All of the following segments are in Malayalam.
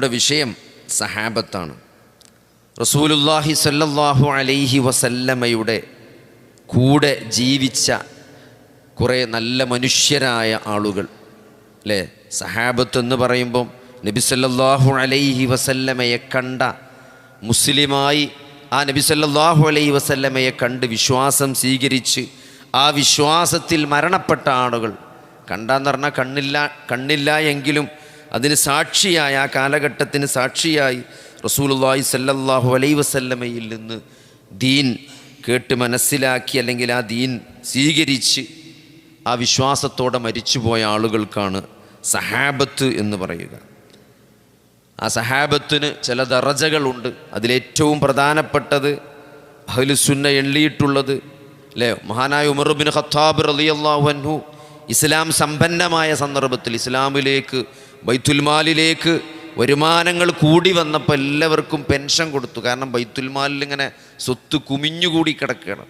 ഇവിടെ വിഷയം സഹാബത്താണ്. റസൂലുല്ലാഹി സല്ലല്ലാഹു അലൈഹി വസല്ലമയുടെ കൂടെ ജീവിച്ച കുറേ നല്ല മനുഷ്യരായ ആളുകൾ അല്ലേ? സഹാബത്ത് എന്ന് പറയുമ്പം നബി സല്ലല്ലാഹു അലൈഹി വസല്ലമയെ കണ്ട മുസ്ലിമായി ആ നബി സല്ലല്ലാഹു അലൈഹി വസല്ലമയെ കണ്ട് വിശ്വാസം സ്വീകരിച്ച് ആ വിശ്വാസത്തിൽ മരണപ്പെട്ട ആളുകൾ. കണ്ടാന്ന് പറഞ്ഞാൽ കണ്ണില്ല കണ്ണില്ല എങ്കിലും അതിന് സാക്ഷിയായ ആ കാലഘട്ടത്തിന് സാക്ഷിയായി റസൂലുള്ളാഹി സല്ലല്ലാഹു അലൈ വസല്ലമയിൽ നിന്ന് ദീൻ കേട്ട് മനസ്സിലാക്കി അല്ലെങ്കിൽ ആ ദീൻ സ്വീകരിച്ച് ആ വിശ്വാസത്തോടെ മരിച്ചുപോയ ആളുകൾക്കാണ് സഹാബത്ത് എന്ന് പറയുക. ആ സഹാബത്തിന് ചില ദറജകളുണ്ട്. അതിലേറ്റവും പ്രധാനപ്പെട്ടത് അഹ്ലുസുന്ന എണ്ണിയിട്ടുള്ളത്. അല്ലേ? മഹാനായ ഉമറുബിൻ ഖത്താബ് റളിയല്ലാഹു അൻഹു ഇസ്ലാം സമ്പന്നമായ സന്ദർഭത്തിൽ ഇസ്ലാമിലേക്ക് ബൈത്തുൽമാലിലേക്ക് വരുമാനങ്ങൾ കൂടി വന്നപ്പോൾ എല്ലാവർക്കും പെൻഷൻ കൊടുത്തു. കാരണം ബൈത്തുൽമാലിൽ ഇങ്ങനെ സ്വത്ത് കുമിഞ്ഞുകൂടി കിടക്കുകയാണ്.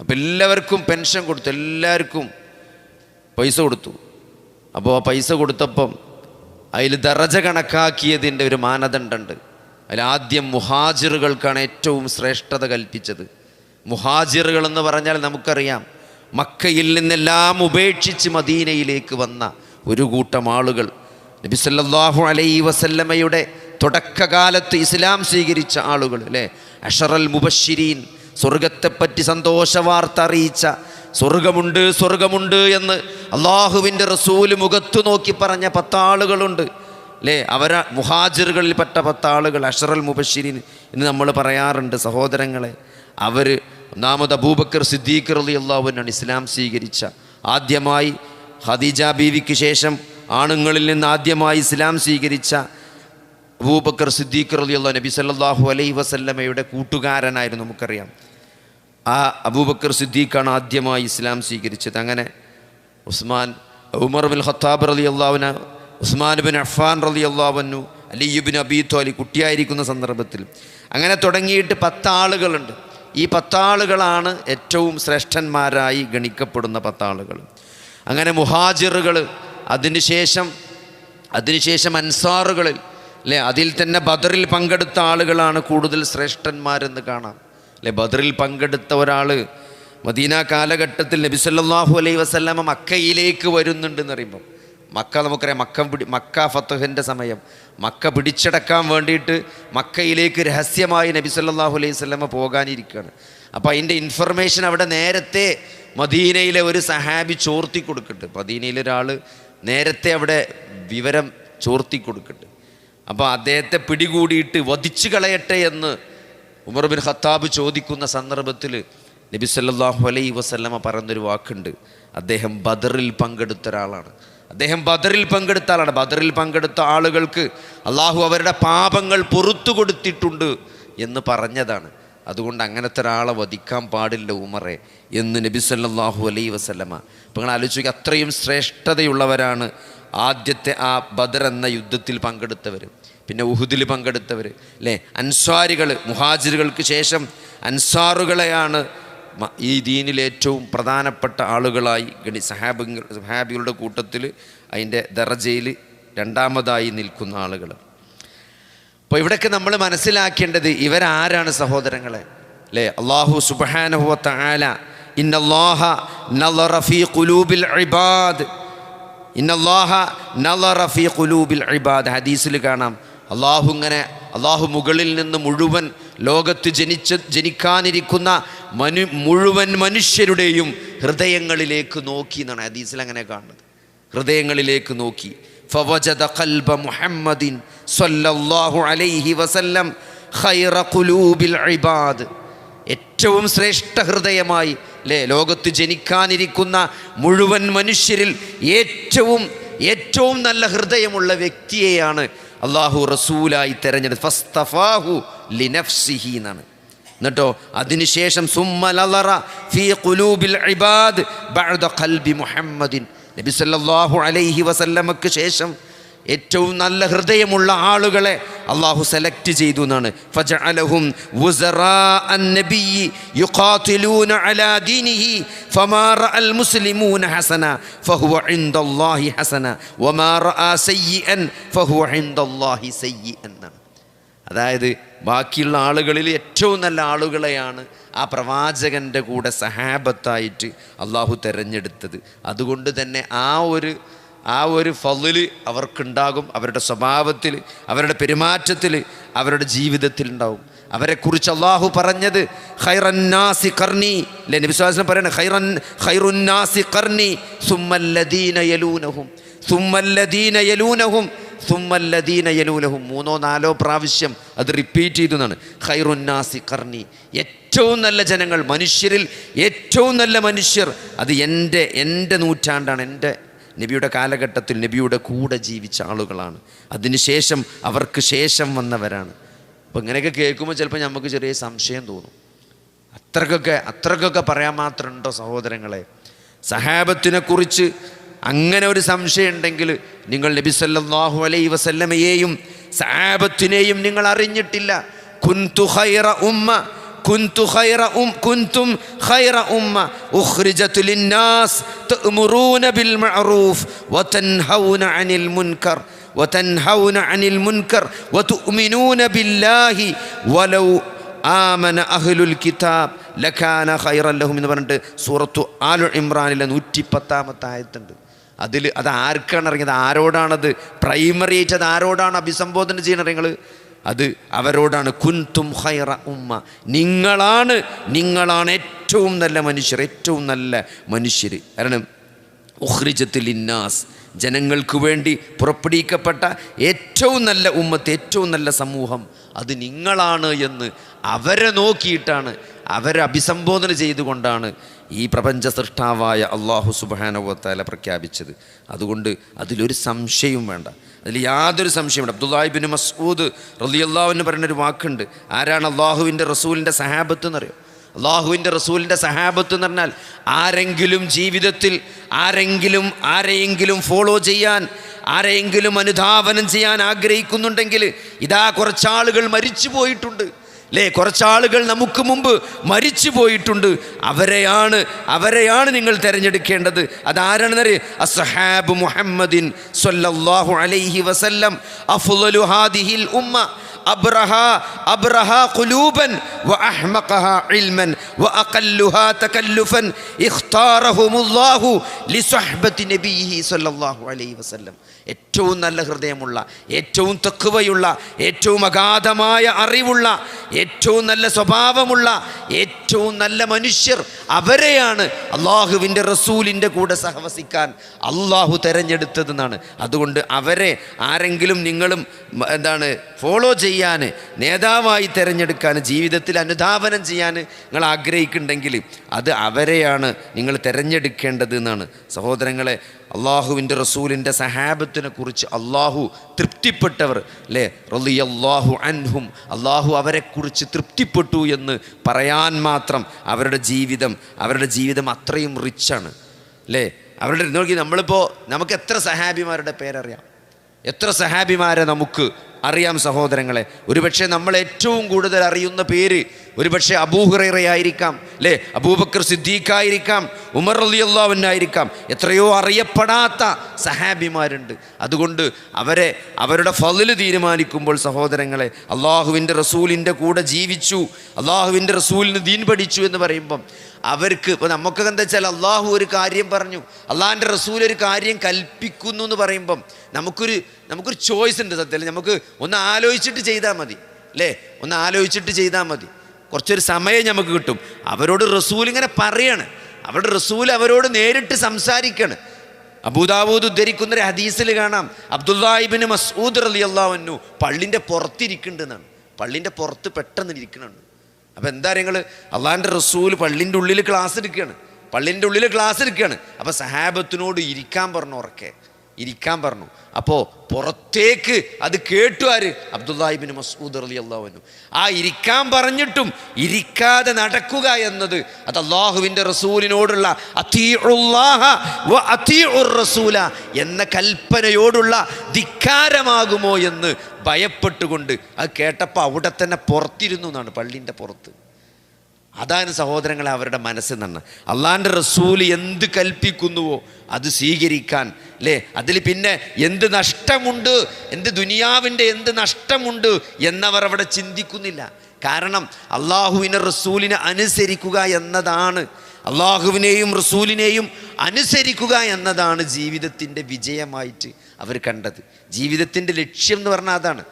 അപ്പോൾ എല്ലാവർക്കും പെൻഷൻ കൊടുത്തു. എല്ലാവർക്കും പൈസ കൊടുത്തു. അപ്പോൾ ആ പൈസ കൊടുത്തപ്പം അതിൽ ദറജ കണക്കാക്കിയതിന്റെ ഒരു മാനദണ്ഡമുണ്ട്. അതിൽ ആദ്യം മുഹാജിറുകൾക്കാണ് ഏറ്റവും ശ്രേഷ്ഠത കൽപ്പിച്ചത്. മുഹാജിറുകൾ എന്ന് പറഞ്ഞാൽ നമുക്കറിയാം മക്കയിൽ നിന്നെല്ലാം ഉപേക്ഷിച്ച് മദീനയിലേക്ക് വന്ന ഒരു കൂട്ടം ആളുകൾ. നബി സല്ലാഹു അലൈ വസല്ലമ്മയുടെ തുടക്കകാലത്ത് ഇസ്ലാം സ്വീകരിച്ച ആളുകൾ അല്ലേ? അഷറൽ മുബഷിരീൻ സ്വർഗത്തെപ്പറ്റി സന്തോഷ വാർത്ത അറിയിച്ച സ്വർഗമുണ്ട് സ്വർഗമുണ്ട് എന്ന് അള്ളാഹുവിന്റെ റസൂൽ മുഖത്തു നോക്കി പറഞ്ഞ പത്താളുകളുണ്ട് അല്ലേ? അവരെ മുഹാജിറുകളിൽപ്പെട്ട പത്താളുകൾ അഷറൽ മുബഷിരീൻ എന്ന് നമ്മൾ പറയാറുണ്ട് സഹോദരങ്ങളെ. അവർ ഒന്നാമത് അബൂബക്കർ സിദ്ദീഖ് റലി അള്ളാഹുവിനാണ് ഇസ്ലാം സ്വീകരിച്ച ആദ്യമായി ഖദീജ ബീവിക്ക് ശേഷം ആണുങ്ങളിൽ നിന്ന് ആദ്യമായി ഇസ്ലാം സ്വീകരിച്ച അബൂബക്കർ സിദ്ദീഖ് റലിയുള്ള നബി സല്ലാഹു അലൈഹി വസല്ലമയുടെ കൂട്ടുകാരനായിരുന്നു നമുക്കറിയാം. ആ അബൂബക്കർ സിദ്ദീഖാണ് ആദ്യമായി ഇസ്ലാം സ്വീകരിച്ചത്. അങ്ങനെ ഉസ്മാൻ ഉമർ ബിൻ ഖത്താബ് റലി അള്ളാഹുന ഉസ്മാൻ ബിൻ അഫ്ഫാൻ റലി അള്ളാഹുനു അലിയുബിൻ അബീത്തു അലി കുട്ടിയായിരിക്കുന്ന സന്ദർഭത്തിൽ. അങ്ങനെ തുടങ്ങിയിട്ട് പത്താളുകളുണ്ട്. ഈ പത്താളുകളാണ് ഏറ്റവും ശ്രേഷ്ഠന്മാരായി ഗണിക്കപ്പെടുന്ന പത്താളുകൾ. അങ്ങനെ മുഹാജിറുകൾ അതിനുശേഷം അതിനുശേഷം അൻസാറുകളിൽ അല്ലേ അതിൽ തന്നെ ബദറിൽ പങ്കെടുത്ത ആളുകളാണ് കൂടുതൽ ശ്രേഷ്ഠന്മാരെന്ന് കാണാം. അല്ലേ ബദറിൽ പങ്കെടുത്ത ഒരാൾ മദീന കാലഘട്ടത്തിൽ നബി സല്ലല്ലാഹു അലൈഹി വസല്ലമ മക്കയിലേക്ക് വരുന്നുണ്ടെന്ന് പറയുമ്പം മക്ക നമുക്കറിയാം മക്ക പിടി മക്ക ഫത്തുഹിന്റെ സമയം. മക്ക പിടിച്ചടക്കാൻ വേണ്ടിയിട്ട് മക്കയിലേക്ക് രഹസ്യമായി നബി സല്ലല്ലാഹു അലൈഹി വസല്ലമ പോകാനിരിക്കുകയാണ്. അപ്പോൾ അതിന്റെ ഇൻഫർമേഷൻ അവിടെ നേരത്തെ മദീനയിലെ ഒരു സഹാബി ചോർത്തി കൊടുക്കുന്നുണ്ട് മദീനയിലെ ഒരാൾ നേരത്തെ അവിടെ വിവരം ചോർത്തി കൊടുക്കട്ടെ. അപ്പോൾ അദ്ദേഹത്തെ പിടികൂടിയിട്ട് വധിച്ചു കളയട്ടെ എന്ന് ഉമർ ബിൻ ഖത്താബ് ചോദിക്കുന്ന സന്ദർഭത്തിൽ നബി സല്ലാഹു അലൈ വസല്ലമ പറഞ്ഞൊരു വാക്കുണ്ട്. അദ്ദേഹം ബദറിൽ പങ്കെടുത്ത ഒരാളാണ്. അദ്ദേഹം ബദറിൽ പങ്കെടുത്ത ആളാണ്. ബദറിൽ പങ്കെടുത്ത ആളുകൾക്ക് അള്ളാഹു അവരുടെ പാപങ്ങൾ പുറത്തു കൊടുത്തിട്ടുണ്ട് എന്ന് പറഞ്ഞതാണ്. അതുകൊണ്ട് അങ്ങനത്തെ ഒരാളെ വധിക്കാൻ പാടില്ല ഉമറെ എന്ന് നബി സല്ലാഹു അലൈ വസല്ലമ. അപ്പോൾ നിങ്ങൾ ആലോചിക്കുക അത്രയും ശ്രേഷ്ഠതയുള്ളവരാണ് ആദ്യത്തെ ആ ബദർ എന്ന യുദ്ധത്തിൽ പങ്കെടുത്തവർ പിന്നെ ഉഹുദിൽ പങ്കെടുത്തവർ അല്ലേ? അൻസ്വാരികൾ മുഹാജിറുകൾക്ക് ശേഷം അൻസാറുകളെയാണ് ഈ ദീനിൽ ഏറ്റവും പ്രധാനപ്പെട്ട ആളുകളായി ഗണി സഹാബിങ്ങൾ സഹാബികളുടെ കൂട്ടത്തിൽ അതിന്റെ ദറജയിൽ രണ്ടാമതായി നിൽക്കുന്ന ആളുകൾ അപ്പോൾ ഇവിടെയൊക്കെ നമ്മൾ മനസ്സിലാക്കേണ്ടത് ഇവരാരാണ് സഹോദരങ്ങളെ? അല്ലേ? അള്ളാഹു സുബാനഹുവ താല ഇന്നല്ലാഹ ഇബാദ്. ഇന്നല്ലാഹ നളറ ഫീ ഖുലൂബിൽ ഇബാദ്. ഹദീസിൽ കാണാം. അള്ളാഹു ഇങ്ങനെ അള്ളാഹു മുകളിൽ നിന്ന് മുഴുവൻ ലോകത്ത് ജനിച്ച ജനിക്കാനിരിക്കുന്ന മനു മുഴുവൻ മനുഷ്യരുടെയും ഹൃദയങ്ങളിലേക്ക് നോക്കി എന്നാണ് ഹദീസിൽ അങ്ങനെ കാണുന്നത്. ഹൃദയങ്ങളിലേക്ക് നോക്കി. فوجد قلب محمد صلى الله عليه وسلم خير قلوب العباد ഏറ്റവും ശ്രേഷ്ഠ ഹൃദയമായി അല്ലേ ലോകത്ത് ജനിക്കാനിരിക്കുന്ന മുഴുവൻ മനുഷ്യരിൽ ഏറ്റവും ഏറ്റവും നല്ല ഹൃദയമുള്ള വ്യക്തിയെയാണ് അള്ളാഹു റസൂലായി തെരഞ്ഞെടുത്ത് ഫസ്തഫാഹു ലിനഫ്സിഹി എന്നാണ് എന്നിട്ടോ അതിനുശേഷം സുമ്മ ലളറ ഫീ ഖുലൂബിൽ ഇബാദ് ബഅദ ഖൽബി മുഹമ്മദിൻ നബിസല്ലാഹു അലൈഹി വസല്ലമക്ക് ശേഷം ഏറ്റവും നല്ല ഹൃദയമുള്ള ആളുകളെ അള്ളാഹു സെലക്ട് ചെയ്തു എന്നാണ്. ഫജഅലഹും യുഖാതിലൂന അലാ ദീനിഹി ഫമാ മുസ്ലിമൂന ഹസന ഹസന വമാ റഅ അതായത് ബാക്കിയുള്ള ആളുകളിൽ ഏറ്റവും നല്ല ആളുകളെയാണ് ആ പ്രവാചകന്റെ കൂടെ സഹാബത്തായിട്ട് അള്ളാഹു തിരഞ്ഞെടുത്തത്. അതുകൊണ്ട് തന്നെ ആ ഒരു ആ ഒരു ഫലിൽ അവർക്കുണ്ടാകും അവരുടെ സ്വഭാവത്തിൽ അവരുടെ പെരുമാറ്റത്തിൽ അവരുടെ ജീവിതത്തിൽ ഉണ്ടാവും അവരെക്കുറിച്ച് അള്ളാഹു പറഞ്ഞത് ഹൈറന്നാസി കർണി അല്ലേ വിശ്വാസം പറയണേ ഹൈറൻ ഹൈറുന്നാസി കർണി സുമ്മല്ലദീന യലൂനഹും സുമ്മല്ലദീന യലൂനഹും സുമ്മല്ലദീന യനൂലഹും മൂന്നോ നാലോ പ്രാവശ്യം അത് റിപ്പീറ്റ് ചെയ്തു എന്നാണ് ഖൈറുന്നാസി കർണി ഏറ്റവും നല്ല ജനങ്ങൾ മനുഷ്യരിൽ ഏറ്റവും നല്ല മനുഷ്യർ. അത് എന്റെ എന്റെ നൂറ്റാണ്ടാണ്. എന്റെ നബിയുടെ കാലഘട്ടത്തിൽ നബിയുടെ കൂടെ ജീവിച്ച ആളുകളാണ്. അതിനുശേഷം അവർക്ക് ശേഷം വന്നവരാണ്. അപ്പം ഇങ്ങനെയൊക്കെ കേൾക്കുമ്പോൾ ചിലപ്പോൾ നമുക്ക് ചെറിയ സംശയം തോന്നും. അത്രക്കൊക്കെ അത്രക്കൊക്കെ പറയാൻ മാത്രമുണ്ടോ സഹോദരങ്ങളെ? സഹാബത്തിനെ കുറിച്ച് അങ്ങനെ ഒരു സംശയം ഉണ്ടെങ്കിൽ നിങ്ങൾ നബി സല്ലല്ലാഹു അലൈഹി വസല്ലമയെയും സഹാബത്തിനെയും നിങ്ങൾ അറിഞ്ഞിട്ടില്ല കുന്തു ഖൈറ ഉമ്മ كنت خير أم كنتم خير أمة أخرجت للناس تأمرون بالمعروف وتنهون عن المنكر وتنهون عن المنكر وتؤمنون بالله ولو ആമന അഹ്ലുൽ കിതാബ് ലഖാന ഖൈറൻ ലഹും എന്ന് പറഞ്ഞിട്ട് സൂറത്തു ആലു ഇമ്രാനിലെ നൂറ്റി പത്താമത്തെ ആയത്തുണ്ട് അതിൽ അത് ആർക്കാണ് ഇറങ്ങിയത് ആരോടാണത്? പ്രൈമറി ആയിട്ട് അത് ആരോടാണ് അഭിസംബോധന ചെയ്യണത് നിങ്ങൾ? അത് അവരോടാണ് കുൻതും ഹൈറ ഉമ്മ. നിങ്ങളാണ് നിങ്ങളാണ് ഏറ്റവും നല്ല മനുഷ്യർ ഏറ്റവും നല്ല മനുഷ്യർ കാരണം ഉഹ്രിജത്തിൽ ഇന്നാസ് ജനങ്ങൾക്ക് വേണ്ടി പുറപ്പെടുവിക്കപ്പെട്ട ഏറ്റവും നല്ല ഉമ്മത്ത് ഏറ്റവും നല്ല സമൂഹം അത് നിങ്ങളാണ് എന്ന് അവരെ നോക്കിയിട്ടാണ് അവരെ അഭിസംബോധന ചെയ്തുകൊണ്ടാണ് ഈ പ്രപഞ്ച സൃഷ്ടാവായ അള്ളാഹു സുബാനവത്താല പ്രഖ്യാപിച്ചത്. അതുകൊണ്ട് അതിലൊരു സംശയവും വേണ്ട. അതിൽ യാതൊരു സംശയമുണ്ട് അബ്ദുല്ലാഹിബിൻ മസൂദ് റലിയല്ലാവിന് പറയുന്നൊരു വാക്കുണ്ട്. ആരാണ് അള്ളാഹുവിന്റെ റസൂലിന്റെ സഹാബത്ത് എന്നറിയോ? അള്ളാഹുവിന്റെ റസൂലിന്റെ സഹാബത്ത് എന്ന് പറഞ്ഞാൽ ആരെങ്കിലും ജീവിതത്തിൽ ആരെങ്കിലും ആരെയെങ്കിലും ഫോളോ ചെയ്യാൻ ആരെയെങ്കിലും അനുധാവനം ചെയ്യാൻ ആഗ്രഹിക്കുന്നുണ്ടെങ്കിൽ ഇതാ കുറച്ചാളുകൾ മരിച്ചു പോയിട്ടുണ്ട് അല്ലേ കുറച്ചാളുകൾ നമുക്ക് മുമ്പ് മരിച്ചു പോയിട്ടുണ്ട് അവരെയാണ് അവരെയാണ് നിങ്ങൾ തിരഞ്ഞെടുക്കേണ്ടത് അതാരാണെന്നറിയ അസ്ഹാബ് മുഹമ്മദിൻ സല്ലല്ലാഹു അലൈഹി വസല്ലം അഫ്ളലു ഹാദിഹിൽ ഉമ്മ أبرها أبرها قلوبا وأحمقها علما وأقلها تكلفا اختارهم الله لصحبة نبيه صلى الله عليه وسلم ഏറ്റവും നല്ല ഹൃദയമുള്ള ഏറ്റവും തെക്കുവയുള്ള ഏറ്റവും അഗാധമായ അറിവുള്ള ഏറ്റവും നല്ല സ്വഭാവമുള്ള ഏറ്റവും നല്ല മനുഷ്യർ അവരെയാണ് അള്ളാഹുവിന്റെ റസൂലിന്റെ കൂടെ സഹവസിക്കാൻ അള്ളാഹു തിരഞ്ഞെടുത്തതെന്നാണ്. അതുകൊണ്ട് അവരെ ആരെങ്കിലും നിങ്ങളും എന്താണ് ഫോളോ ചെയ്യാൻ നേതാവായി തിരഞ്ഞെടുക്കാൻ ജീവിതത്തിൽ അനുധാവനം ചെയ്യാൻ നിങ്ങൾ ആഗ്രഹിക്കുന്നുണ്ടെങ്കിൽ അത് അവരെയാണ് നിങ്ങൾ തിരഞ്ഞെടുക്കേണ്ടത് എന്നാണ് സഹോദരങ്ങളെ അള്ളാഹുവിന്റെ റസൂലിന്റെ സഹാബത്തിനെ കുറിച്ച് അള്ളാഹു തൃപ്തിപ്പെട്ടവർ അല്ലേ? റലി അള്ളാഹു അൻഹും. അള്ളാഹു അവരെക്കുറിച്ച് തൃപ്തിപ്പെട്ടു എന്ന് പറയാൻ മാത്രം അവരുടെ ജീവിതം അവരുടെ ജീവിതം അത്രയും റിച്ചാണ് അല്ലേ? അവരുടെ നോക്കി നമ്മളിപ്പോൾ നമുക്ക് എത്ര സഹാബിമാരുടെ പേരറിയാം? എത്ര സഹാബിമാരെ നമുക്ക് അറിയാം സഹോദരങ്ങളെ? ഒരുപക്ഷെ നമ്മൾ ഏറ്റവും കൂടുതൽ അറിയുന്ന പേര് ഒരുപക്ഷെ അബൂഹുറയായിരിക്കാം അല്ലേ? അബൂബക്കർ സിദ്ദീഖായിരിക്കാം ഉമർ അലി അള്ളാവിനായിരിക്കാം എത്രയോ അറിയപ്പെടാത്ത സഹാബിമാരുണ്ട്. അതുകൊണ്ട് അവരെ അവരുടെ ഫലിൽ തീരുമാനിക്കുമ്പോൾ സഹോദരങ്ങളെ അള്ളാഹുവിന്റെ റസൂലിന്റെ കൂടെ ജീവിച്ചു അള്ളാഹുവിന്റെ റസൂലിന് ദീൻ പഠിച്ചു എന്ന് പറയുമ്പം അവർക്ക് ഇപ്പോൾ നമുക്കൊക്കെ എന്താ വെച്ചാൽ അള്ളാഹു ഒരു കാര്യം പറഞ്ഞു അള്ളാഹിന്റെ റസൂൽ ഒരു കാര്യം കൽപ്പിക്കുന്നു എന്ന് പറയുമ്പം നമുക്കൊരു നമുക്കൊരു ചോയ്സ് ഉണ്ട് സത്യത്തിൽ. നമുക്ക് ഒന്ന് ആലോചിച്ചിട്ട് ചെയ്താൽ മതി അല്ലേ? ഒന്ന് ആലോചിച്ചിട്ട് ചെയ്താൽ മതി. കുറച്ചൊരു സമയം നമുക്ക് കിട്ടും. അവരോട് റസൂൽ ഇങ്ങനെ പറയാണ്. അവരുടെ റസൂൽ അവരോട് നേരിട്ട് സംസാരിക്കണം. അബൂദാബൂദ് ഉദ്ധരിക്കുന്ന ഒരു ഹദീസിൽ കാണാം. അബ്ദുല്ലാഹിബിന് മസൂദ് അലി അള്ളാഹുന്നു പള്ളിന്റെ പുറത്തിരിക്കുന്നുണ്ടെന്നാണ്. പള്ളിന്റെ പുറത്ത് പെട്ടെന്ന് ഇരിക്കണമെന്ന് അപ്പോൾ എന്താ നിങ്ങൾ അള്ളാഹിന്റെ റസൂൽ പള്ളിന്റെ ഉള്ളിൽ ക്ലാസ് എടുക്കുകയാണ്. പള്ളിന്റെ ഉള്ളിൽ ക്ലാസ് എടുക്കുകയാണ്. അപ്പോൾ സഹാബത്തിനോട് ഇരിക്കാൻ പറഞ്ഞു ഉറക്കെ. ഇരിക്കാൻ പറഞ്ഞു. അപ്പോൾ പുറത്തേക്ക് അത് കേട്ടു ആര്? അബ്ദുല്ലാഹിബിൻ മസൂദ് അലി അള്ളാഹുനു ആ ഇരിക്കാൻ പറഞ്ഞിട്ടും ഇരിക്കാതെ നടക്കുക എന്നത് അത് അള്ളാഹുവിന്റെ റസൂലിനോടുള്ള റസൂല എന്ന കൽപ്പനയോടുള്ള ധിക്കാരമാകുമോ എന്ന് ഭയപ്പെട്ടുകൊണ്ട് അത് കേട്ടപ്പോൾ അവിടെ തന്നെ പുറത്തിരുന്നു എന്നാണ് പള്ളീന്റെ പുറത്ത്. അതാണ് സഹോദരങ്ങളെ അവരുടെ മനസ്സിൽ നിന്ന് അള്ളാന്റെ റസൂൽ എന്ത് കൽപ്പിക്കുന്നുവോ അത് സ്വീകരിക്കാൻ അല്ലേ അതിൽ പിന്നെ എന്ത് നഷ്ടമുണ്ട്? എന്ത് ദുനിയാവിന്റെ എന്ത് നഷ്ടമുണ്ട് എന്നവർ അവിടെ ചിന്തിക്കുന്നില്ല. കാരണം അള്ളാഹുവിനെ റസൂലിനെ അനുസരിക്കുക എന്നതാണ്. അള്ളാഹുവിനെയും റസൂലിനെയും അനുസരിക്കുക എന്നതാണ് ജീവിതത്തിന്റെ വിജയമായിട്ട് അവർ കണ്ടത്. ജീവിതത്തിന്റെ ലക്ഷ്യം എന്ന് പറഞ്ഞാൽ അതാണ്.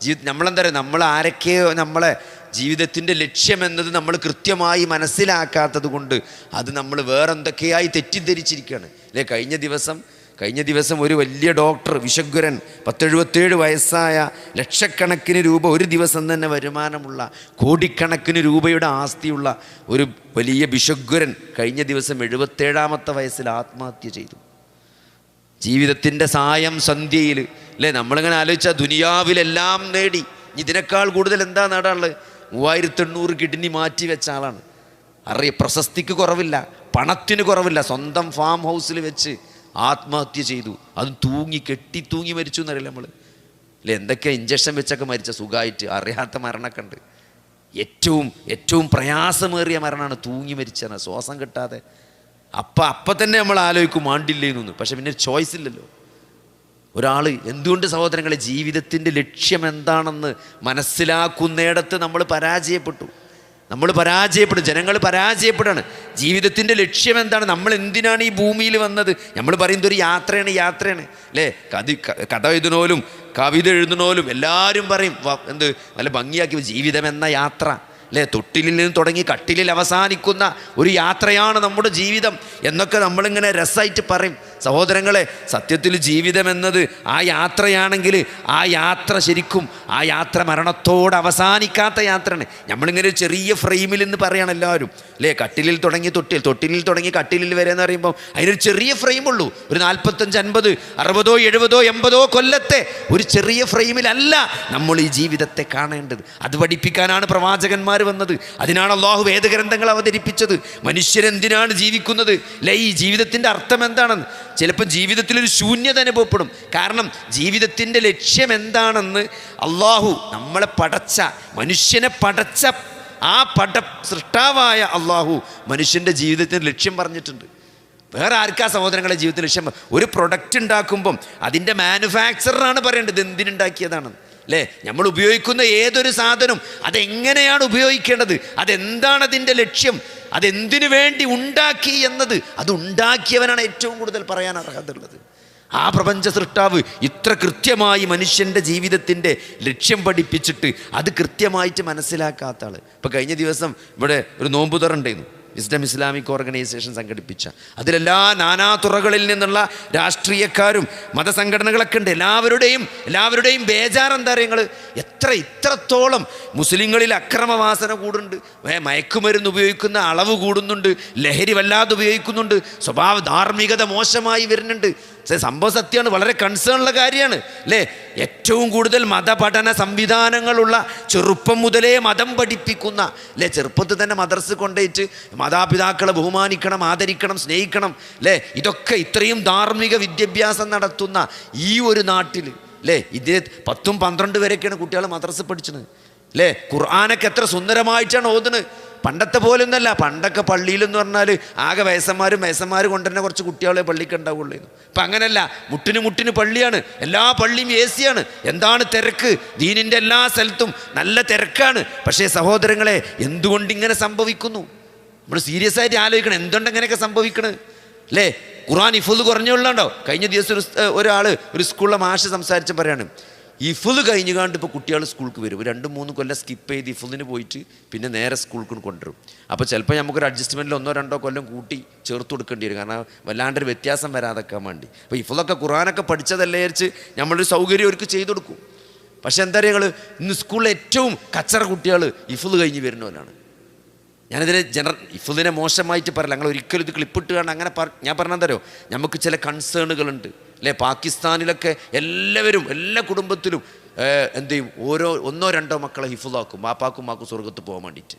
ജീവി നമ്മളെന്താ പറയുക? നമ്മൾ ആരൊക്കെയോ നമ്മളെ ജീവിതത്തിന്റെ ലക്ഷ്യമെന്നത് നമ്മൾ കൃത്യമായി മനസ്സിലാക്കാത്തത് കൊണ്ട് അത് നമ്മൾ വേറെന്തൊക്കെയായി തെറ്റിദ്ധരിച്ചിരിക്കുകയാണ്. അല്ലേ കഴിഞ്ഞ ദിവസം കഴിഞ്ഞ ദിവസം ഒരു വലിയ ഡോക്ടർ വിശഗ്വരൻ പത്തെഴുപത്തേഴ് വയസ്സായ ലക്ഷക്കണക്കിന് രൂപ ഒരു ദിവസം തന്നെ വരുമാനമുള്ള കോടിക്കണക്കിന് രൂപയുടെ ആസ്തിയുള്ള ഒരു വലിയ വിശഗ്വരൻ കഴിഞ്ഞ ദിവസം എഴുപത്തേഴാമത്തെ വയസ്സിൽ ആത്മഹത്യ ചെയ്തു. ജീവിതത്തിന്റെ സായം സന്ധ്യയിൽ അല്ലേ? നമ്മളിങ്ങനെ ആലോചിച്ചാൽ ദുനിയാവിലെല്ലാം നേടി. ഇതിനേക്കാൾ കൂടുതൽ എന്താ നേടാനുള്ളത്? മൂവായിരത്തി എണ്ണൂറ് കിഡ്നി മാറ്റി വെച്ച ആളാണ്. അറിയ പ്രശസ്തിക്ക് കുറവില്ല പണത്തിന് കുറവില്ല. സ്വന്തം ഫാം ഹൗസിൽ വെച്ച് ആത്മഹത്യ ചെയ്തു. അതും തൂങ്ങി കെട്ടി തൂങ്ങി മരിച്ചു എന്നറിയില്ല നമ്മൾ അല്ലെ എന്തൊക്കെ ഇഞ്ചക്ഷൻ വെച്ചൊക്കെ മരിച്ച സുഖമായിട്ട് അറിയാത്ത മരണമൊക്കെ ഉണ്ട്. ഏറ്റവും ഏറ്റവും പ്രയാസമേറിയ മരണമാണ് തൂങ്ങി മരിച്ചത് ശ്വാസം കിട്ടാതെ. അപ്പം അപ്പം തന്നെ നമ്മൾ ആലോചിക്കും മാണ്ടില്ലേന്നു പക്ഷെ പിന്നെ ചോയ്സ് ഇല്ലല്ലോ. ഒരാൾ എന്തുകൊണ്ട് സഹോദരങ്ങളെ ജീവിതത്തിന്റെ ലക്ഷ്യം എന്താണെന്ന് മനസ്സിലാക്കുന്നിടത്ത് നമ്മൾ പരാജയപ്പെട്ടു. നമ്മൾ പരാജയപ്പെടും. ജനങ്ങൾ പരാജയപ്പെടാണ് ജീവിതത്തിന്റെ ലക്ഷ്യം എന്താണ്? നമ്മൾ എന്തിനാണ് ഈ ഭൂമിയിൽ വന്നത്? നമ്മൾ പറയുന്നത് ഒരു യാത്രയാണ് യാത്രയാണ്. അല്ലേ? കഥ കഥ എഴുതുന്നോലും കവിത എഴുതുന്നോലും എല്ലാവരും പറയും എന്ത്? നല്ല ഭംഗിയാക്കി ജീവിതം എന്ന യാത്ര. അല്ലേ? തൊട്ടിലിൽ നിന്ന് തുടങ്ങി കട്ടിലിൽ അവസാനിക്കുന്ന ഒരു യാത്രയാണ് നമ്മുടെ ജീവിതം എന്നൊക്കെ നമ്മളിങ്ങനെ രസമായിട്ട് പറയും. സഹോദരങ്ങളെ സത്യത്തിൽ ജീവിതം എന്നത് ആ യാത്രയാണെങ്കിൽ ആ യാത്ര ശരിക്കും ആ യാത്ര മരണത്തോട് അവസാനിക്കാത്ത യാത്രയാണ്. നമ്മളിങ്ങനെ ചെറിയ ഫ്രെയിമിൽ എന്ന് പറയണം എല്ലാവരും. അല്ലേ? കട്ടിലിൽ തുടങ്ങി തൊട്ടിൽ തൊട്ടിലിൽ തുടങ്ങി കട്ടിലിൽ വരെ എന്ന് പറയുമ്പോൾ അതിനൊരു ചെറിയ ഫ്രെയിമുള്ളൂ ഒരു നാൽപ്പത്തഞ്ച് അൻപത് അറുപതോ എഴുപതോ എൺപതോ കൊല്ലത്തെ ഒരു ചെറിയ ഫ്രെയിമിലല്ല നമ്മൾ ഈ ജീവിതത്തെ കാണേണ്ടത്. അത് പഠിപ്പിക്കാനാണ് പ്രവാചകന്മാർ വന്നത്. അതിനാണ് അള്ളാഹു വേദഗ്രന്ഥങ്ങൾ അവതരിപ്പിച്ചത്. മനുഷ്യരെന്തിനാണ് ജീവിക്കുന്നത്? അല്ലെ? ഈ ജീവിതത്തിന്റെ അർത്ഥം എന്താണെന്ന്? ചിലപ്പോൾ ജീവിതത്തിൽ ഒരു ശൂന്യത അനുഭവപ്പെടും. കാരണം ജീവിതത്തിന്റെ ലക്ഷ്യം എന്താണെന്ന് അള്ളാഹു നമ്മളെ പടച്ച മനുഷ്യനെ പടച്ച ആ പട സൃഷ്ടാവായ അള്ളാഹു മനുഷ്യന്റെ ജീവിതത്തിന് ലക്ഷ്യം പറഞ്ഞിട്ടുണ്ട്. വേറെ ആർക്കാ സഹോദരങ്ങളെ ജീവിതത്തിൽ ലക്ഷ്യം ഒരു പ്രൊഡക്റ്റ് ഉണ്ടാക്കുമ്പം അതിന്റെ മാനുഫാക്ചറാണ് പറയേണ്ടത് എന്തിനുണ്ടാക്കിയതാണ് അല്ലേ? നമ്മൾ ഉപയോഗിക്കുന്ന ഏതൊരു സാധനം അതെങ്ങനെയാണ് ഉപയോഗിക്കേണ്ടത്? അതെന്താണ് അതിന്റെ ലക്ഷ്യം? അതെന്തിനു വേണ്ടി ഉണ്ടാക്കി എന്നത്? അത് ഉണ്ടാക്കിയവനാണ് ഏറ്റവും കൂടുതൽ പറയാൻ അർഹതയുള്ളത്. ആ പ്രപഞ്ച സൃഷ്ടാവ് ഇത്ര കൃത്യമായി മനുഷ്യന്റെ ജീവിതത്തിന്റെ ലക്ഷ്യം പഠിപ്പിച്ചിട്ട് അത് കൃത്യമായിട്ട് മനസ്സിലാക്കാത്ത ആൾ ഇപ്പം കഴിഞ്ഞ ദിവസം ഇവിടെ ഒരു നോമ്പുതറ ഉണ്ടായിരുന്നു. വിസ്ഡം ഇസ്ലാമിക് ഓർഗനൈസേഷൻ സംഘടിപ്പിച്ച. അതിലെല്ലാ നാനാ തുറകളിൽ നിന്നുള്ള രാഷ്ട്രീയക്കാരും മതസംഘടനകളൊക്കെ ഉണ്ട്. എല്ലാവരുടെയും എല്ലാവരുടെയും ബേജാറെന്താ നിങ്ങൾ എത്ര ഇത്രത്തോളം മുസ്ലിങ്ങളിൽ അക്രമവാസന കൂടുന്നുണ്ട്. മയക്കുമരുന്ന് ഉപയോഗിക്കുന്ന അളവ് കൂടുന്നുണ്ട്. ലഹരി വല്ലാതെ ഉപയോഗിക്കുന്നുണ്ട്. സ്വഭാവ ധാർമ്മികത മോശമായി വരുന്നുണ്ട്. സംഭവം സത്യമാണ് വളരെ കൺസേൺ ഉള്ള കാര്യമാണ് അല്ലേ? ഏറ്റവും കൂടുതൽ മതപഠന സംവിധാനങ്ങളുള്ള ചെറുപ്പം മുതലേ മതം പഠിപ്പിക്കുന്ന അല്ലേ? ചെറുപ്പത്തിൽ തന്നെ മദർസ് കൊണ്ടുപോയിട്ട് മാതാപിതാക്കളെ ബഹുമാനിക്കണം ആദരിക്കണം സ്നേഹിക്കണം അല്ലേ? ഇതൊക്കെ ഇത്രയും ധാർമ്മിക വിദ്യാഭ്യാസം നടത്തുന്ന ഈ ഒരു നാട്ടിൽ അല്ലേ? ഇത് പത്തും പന്ത്രണ്ട് വരെയൊക്കെയാണ് കുട്ടികൾ മദ്രസ പഠിച്ചത് അല്ലേ? ഖുർആാനൊക്കെ എത്ര സുന്ദരമായിട്ടാണ് ഓതുന്നത്. പണ്ടത്തെ പോലെ പോലൊന്നല്ല പണ്ടൊക്കെ പള്ളിയിലെന്ന് പറഞ്ഞാൽ ആകെ വയസ്സന്മാരും വയസ്സന്മാർ കൊണ്ട് തന്നെ കുറച്ച് കുട്ടികളെ പള്ളിക്ക് ഉണ്ടാവുള്ളൂ ഇപ്പം അങ്ങനല്ല മുട്ടിന് മുട്ടിന് പള്ളിയാണ്. എല്ലാ പള്ളിയും എ സിയാണ് എന്താണ് തിരക്ക്? ദീനിന്റെ എല്ലാ സ്ഥലത്തും നല്ല തിരക്കാണ്. പക്ഷേ സഹോദരങ്ങളെ എന്തുകൊണ്ട് ഇങ്ങനെ സംഭവിക്കുന്നു? നമ്മൾ സീരിയസ് ആയിട്ട് ആലോചിക്കണം. എന്തുകൊണ്ട് അങ്ങനെയൊക്കെ സംഭവിക്കണത് അല്ലേ? ഖുറാൻ ഇഫുദ് കുറഞ്ഞുള്ളണ്ടോ കഴിഞ്ഞ ദിവസം ഒരു ഒരാൾ ഒരു സ്കൂളിലെ മാഷ് സംസാരിച്ച പറയാണ്. ഇഫുൽ കഴിഞ്ഞു കാണ്ട് ഇപ്പോൾ കുട്ടികൾ സ്കൂൾക്ക് വരും. രണ്ട് മൂന്ന് കൊല്ലം സ്കിപ്പ് ചെയ്ത് ഇഫുലിന് പോയിട്ട് പിന്നെ നേരെ സ്കൂൾക്ക് കൊണ്ടുവരും. അപ്പോൾ ചിലപ്പോൾ നമുക്കൊരു അഡ്ജസ്റ്റ്മെന്റിൽ ഒന്നോ രണ്ടോ കൊല്ലം കൂട്ടി ചേർത്ത് കൊടുക്കേണ്ടി വരും. കാരണം വല്ലാണ്ടൊരു വ്യത്യാസം വരാതെക്കാൻ വേണ്ടി. അപ്പോൾ ഇഫുലൊക്കെ ഖുറാനൊക്കെ പഠിച്ചതല്ലേ വിചാരിച്ച് നമ്മളൊരു സൗകര്യം അവർക്ക് ചെയ്തു കൊടുക്കും. പക്ഷേ എന്താ പറയുക ഞങ്ങൾ ഇന്ന് സ്കൂളിലെ ഏറ്റവും കച്ചറ കുട്ടികൾ ഇഫുൽ കഴിഞ്ഞ് വരുന്നവരാണ് ഞാനിതിനെ ജനറൽ ഇഫുദിനെ മോശമായിട്ട് പറയില്ല. ഞങ്ങൾ ഒരിക്കലും ഇത് ക്ലിപ്പിട്ട് കാണാൻ അങ്ങനെ ഞാൻ പറഞ്ഞാൽ തരോ നമുക്ക് ചില കൺസേണുകളുണ്ട് അല്ലേ? പാകിസ്ഥാനിലൊക്കെ എല്ലാവരും എല്ലാ കുടുംബത്തിലും എന്ത് ചെയ്യും? ഓരോ ഒന്നോ രണ്ടോ മക്കളെ ഹിഫുദാക്കും. ബാപ്പാക്കും മാക്കും സ്വർഗത്ത് പോകാൻ വേണ്ടിയിട്ട്.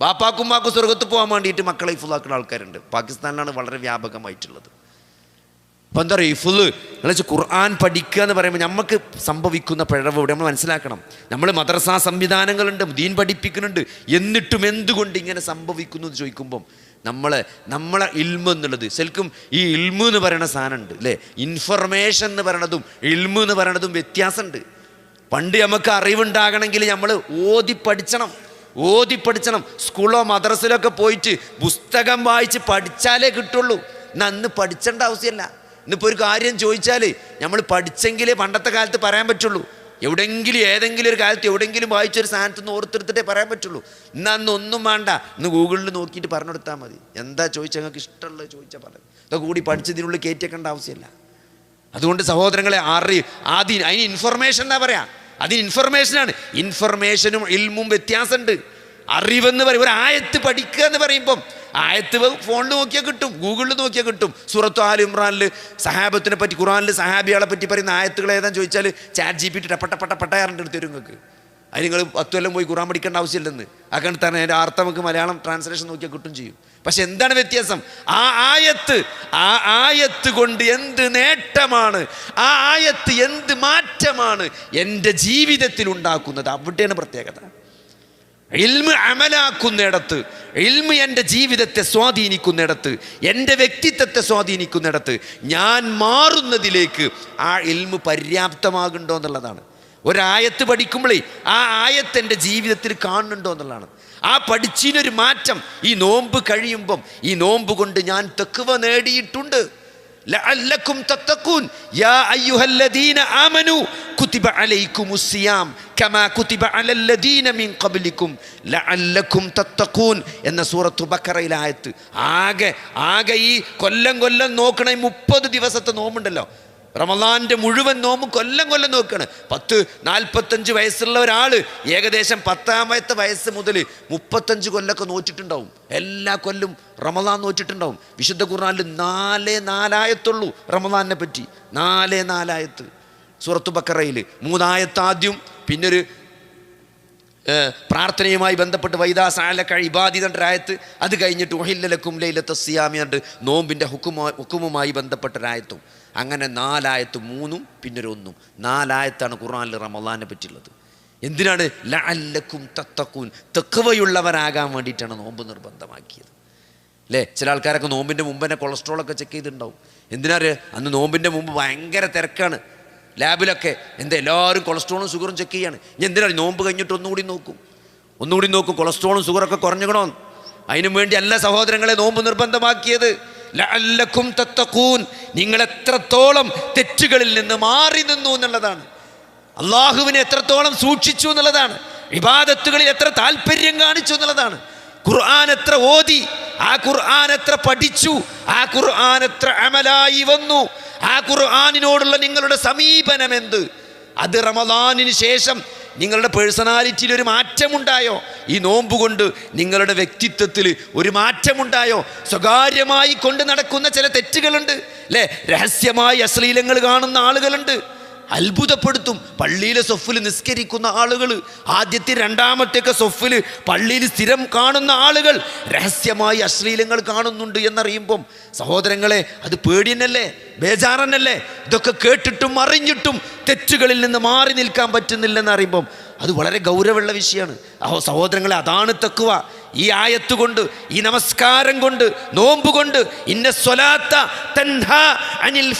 ബാപ്പാക്കും മാക്കും സ്വർഗത്ത് പോകാൻ വേണ്ടിയിട്ട് മക്കളെ ഹിഫുദാക്കുന്ന ആൾക്കാരുണ്ട്. പാകിസ്ഥാനിലാണ് വളരെ വ്യാപകമായിട്ടുള്ളത്. അപ്പം എന്താ പറയുക ഇഫുൽ എന്ന് വെച്ചാൽ ഖുർആൻ പഠിക്കുക എന്ന് പറയുമ്പോൾ നമുക്ക് സംഭവിക്കുന്ന പിഴവ് ഇവിടെ നമ്മൾ മനസ്സിലാക്കണം. നമ്മൾ മദ്രസാ സംവിധാനങ്ങളുണ്ട് ദീൻ പഠിപ്പിക്കുന്നുണ്ട്. എന്നിട്ടും എന്തുകൊണ്ട് ഇങ്ങനെ സംഭവിക്കുന്നു എന്ന് ചോദിക്കുമ്പം നമ്മളെ നമ്മളെ ഇൽമ എന്നുള്ളത് ശരിക്കും ഈ ഇൽമ എന്ന് പറയുന്ന സാധനമുണ്ട് അല്ലേ? ഇൻഫർമേഷൻ എന്ന് പറയണതും ഇൽമ എന്ന് പറയണതും വ്യത്യാസമുണ്ട്. പണ്ട് നമുക്ക് അറിവുണ്ടാകണമെങ്കിൽ നമ്മൾ ഓതി പഠിച്ചണം ഓതി പഠിച്ചണം. സ്കൂളോ മദ്രസയിലൊക്കെ പോയിട്ട് പുസ്തകം വായിച്ച് പഠിച്ചാലേ കിട്ടുള്ളൂ. എന്നാൽ അന്ന് പഠിച്ചേണ്ട ആവശ്യമല്ല. ഇന്നിപ്പോൾ ഒരു കാര്യം ചോദിച്ചാൽ നമ്മൾ പഠിച്ചെങ്കിലേ പണ്ടത്തെ കാലത്ത് പറയാൻ പറ്റുള്ളൂ. എവിടെങ്കിലും ഏതെങ്കിലും ഒരു കാലത്ത് എവിടെങ്കിലും വായിച്ചൊരു സ്ഥാനത്ത് നിന്ന് ഓർത്തെടുത്തിട്ടേ പറയാൻ പറ്റുള്ളൂ. ഇന്ന് ഒന്നും വേണ്ട. ഇന്ന് ഗൂഗിളിൽ നോക്കിയിട്ട് പറഞ്ഞു കൊടുത്താൽ മതി. എന്താ ചോദിച്ചാൽ നിങ്ങൾക്ക് ഇഷ്ടമുള്ളത് ചോദിച്ചാൽ പറയും ഇതൊക്കെ കൂടി പഠിച്ചതിനുള്ളിൽ കയറ്റിയേക്കേണ്ട ആവശ്യമില്ല. അതുകൊണ്ട് സഹോദരങ്ങളെ അറി ആദ്യം അതിന് ഇൻഫർമേഷൻ എന്നാ പറയാ? അതിന് ഇൻഫർമേഷനാണ് ഇൻഫർമേഷനും ഇൽമും വ്യത്യാസമുണ്ട്. അറിവെന്ന് പറയും. ഒരു ആയത്ത് പഠിക്കുക എന്ന് പറയുമ്പം ആയത്ത് ഫോണിൽ നോക്കിയാൽ കിട്ടും ഗൂഗിളിൽ നോക്കിയാൽ കിട്ടും. സൂറത്ത് ആൽ ഇമ്രാനിൽ സഹാബത്തിനെ പറ്റി ഖുറാനിൽ സഹാബികളെ പറ്റി പറയുന്ന ആയത്തുകൾ ഏതാന്ന് ചോദിച്ചാൽ ചാറ്റ് ജി പി ടി ടപ്പട്ട പട്ട പട്ടയാറുണ്ട് എടുത്ത് തരും നിങ്ങൾക്ക് അത് നിങ്ങൾ പത്ത് പോയി ഖുറാൻ പഠിക്കേണ്ട ആവശ്യമില്ലെന്ന്. അങ്ങനെ തന്നെ അതിന്റെ അർത്ഥം നമുക്ക് മലയാളം ട്രാൻസ്ലേഷൻ നോക്കിയാൽ കിട്ടും ചെയ്യും. പക്ഷെ എന്താണ് വ്യത്യാസം? ആ ആയത്ത് ആ ആയത്ത് കൊണ്ട് എന്ത് നേട്ടമാണ്? ആ ആയത്ത് എന്ത് മാറ്റമാണ്? എന്റെ ജീവിതത്തിൽ ഉണ്ടാക്കുന്നത് അവിടെയാണ് പ്രത്യേകത. ഇൽമ് അമലാക്കുന്നിടത്ത് ഇൽമ് എന്റെ ജീവിതത്തെ സ്വാധീനിക്കുന്നിടത്ത് എന്റെ വ്യക്തിത്വത്തെ സ്വാധീനിക്കുന്നിടത്ത് ഞാൻ മാറുന്നതിലേക്ക് ആ ഇൽമ് പര്യാപ്തമാകുന്നുണ്ടോ എന്നുള്ളതാണ്. ഒരായത്ത് പഠിക്കുമ്പോഴേ ആ ആയത്ത് എന്റെ ജീവിതത്തിൽ കാണുന്നുണ്ടോ എന്നുള്ളതാണ്. ആ പഠിച്ചിനൊരു മാറ്റം ഈ നോമ്പ് കഴിയുമ്പം ഈ നോമ്പ് കൊണ്ട് ഞാൻ തെക്കുവ നേടിയിട്ടുണ്ട്. ലഅല്ലക്കും തത്തക്കൂൻ യാ അയ്യുഹല്ലദീന ആമനു കുതിബ അലൈക്കുമുസ് സിയാം കമാ കുതിബ അലല്ലദീന മിൻ ഖബ്ലിക്കും. ലഅല്ലക്കും തത്തക്കൂൻ എന്ന സൂറത്തു ബക്കറയിലെ ആയത്ത്. ആകെ ആകെ ഈ കൊല്ലം കൊല്ലം നോക്കണ ഈ മുപ്പത് ദിവസത്തെ നോമ്പുണ്ടല്ലോ. റമദാന്റെ മുഴുവൻ നോമ്പ് കൊല്ലം കൊല്ലം നോക്കുകയാണ് പത്ത് നാൽപ്പത്തഞ്ച് വയസ്സുള്ള ഒരാൾ ഏകദേശം പത്താമത്തെ വയസ്സ് മുതൽ മുപ്പത്തഞ്ച് കൊല്ലമൊക്കെ നോറ്റിട്ടുണ്ടാവും. എല്ലാ കൊല്ലും റമദാൻ നോറ്റിട്ടുണ്ടാവും. വിശുദ്ധ ഖുർആനിൽ നാലേ നാലായത്തുള്ളൂ റമദാനെ പറ്റി. നാലേ നാലായത്ത്. സൂറത്തു ബക്കറയിൽ മൂന്നായത്ത് ആദ്യം പിന്നൊരു പ്രാർത്ഥനയുമായി ബന്ധപ്പെട്ട് വൈദാസാലക്ക ഇബാദിതരായത്ത് അത് കഴിഞ്ഞിട്ട് ഒഹില്ലലക്കും ലൈലത്തെ സിയാമിയുണ്ട് നോമ്പിന്റെ ഹുക്കുമോ ഹുക്കുമുമായി ബന്ധപ്പെട്ടൊരായത്തും അങ്ങനെ നാലായത്ത് മൂന്നും പിന്നൊരു ഒന്നും. നാലായത്താണ് ഖുർആനിൽ റമദാനെ പറ്റിയുള്ളത്. എന്തിനാണ്? ലഅല്ലക്കും തത്തക്കൂൻ തെക്കവയുള്ളവരാകാൻ വേണ്ടിയിട്ടാണ് നോമ്പ് നിർബന്ധമാക്കിയത്. അല്ലേ? ചില ആൾക്കാരൊക്കെ നോമ്പിന്റെ മുമ്പ് തന്നെ കൊളസ്ട്രോളൊക്കെ ചെക്ക് ചെയ്തിട്ടുണ്ടാവും. എന്തിനാറ് അന്ന് നോമ്പിന്റെ മുമ്പ് ഭയങ്കര തിരക്കാണ്. ലാബിലൊക്കെ എന്താ എല്ലാവരും കൊളസ്ട്രോളും ഷുഗറും ചെക്ക് ചെയ്യാണ്. ഇനി എന്തിനാണ്? നോമ്പ് കഴിഞ്ഞിട്ട് ഒന്നുകൂടി നോക്കും. ഒന്നുകൂടി നോക്കും. കൊളസ്ട്രോളും ഷുഗറൊക്കെ കുറഞ്ഞുകണോ അതിനും വേണ്ടി അല്ല സഹോദരങ്ങളെ നോമ്പ് നിർബന്ധമാക്കിയത്. ലഅല്ലക്കും തത്തഖൂൻ. നിങ്ങൾ എത്രത്തോളം തെറ്റുകളിൽ നിന്ന് മാറി നിന്നു എന്നുള്ളതാണ്. അള്ളാഹുവിനെ എത്രത്തോളം സൂക്ഷിച്ചു എന്നുള്ളതാണ്. ഇബാദത്തുകളിൽ എത്ര താല്പര്യം കാണിച്ചു എന്നുള്ളതാണ്. ഖുർആൻ എത്ര ഓതി ആ ഖുർആൻ എത്ര പഠിച്ചു ആ ഖുർആൻ എത്ര അമലായി വന്നു ആ ഖുർആനിനോടുള്ള നിങ്ങളുടെ സമീപനം എന്ത് അത് റമദാനിന് ശേഷം നിങ്ങളുടെ പേഴ്സണാലിറ്റിയിൽ ഒരു മാറ്റമുണ്ടായോ? ഈ നോമ്പ് കൊണ്ട് നിങ്ങളുടെ വ്യക്തിത്വത്തിൽ ഒരു മാറ്റമുണ്ടായോ? സ്വകാര്യമായി കൊണ്ട് നടക്കുന്ന ചില തെറ്റുകളുണ്ട് അല്ലേ? രഹസ്യമായി അശ്ലീലങ്ങൾ കാണുന്ന ആളുകളുണ്ട്. അത്ഭുതപ്പെടുത്തും. പള്ളിയിലെ സൊഫിൽ നിസ്കരിക്കുന്ന ആളുകൾ ആദ്യത്തെ രണ്ടാമത്തെയൊക്കെ സൊഫിൽ പള്ളിയിൽ സ്ഥിരം കാണുന്ന ആളുകൾ രഹസ്യമായി അശ്ലീലങ്ങൾ കാണുന്നുണ്ട് എന്നറിയുമ്പം സഹോദരങ്ങളെ അത് പേടിയനല്ലേ ബേജാറനല്ലേ ഇതൊക്കെ കേട്ടിട്ടും അറിഞ്ഞിട്ടും തെറ്റുകളിൽ നിന്ന് മാറി നിൽക്കാൻ പറ്റുന്നില്ലെന്ന് അറിയുമ്പം അത് വളരെ ഗൗരവമുള്ള വിഷയമാണ്. അഹോ സഹോദരങ്ങളെ അതാണ് തെക്കുവ ഈ ആയത്ത് കൊണ്ട് ഈ നമസ്കാരം കൊണ്ട് നോമ്പ് കൊണ്ട് ഇന്ന സ്വലാത്ത അനിൽ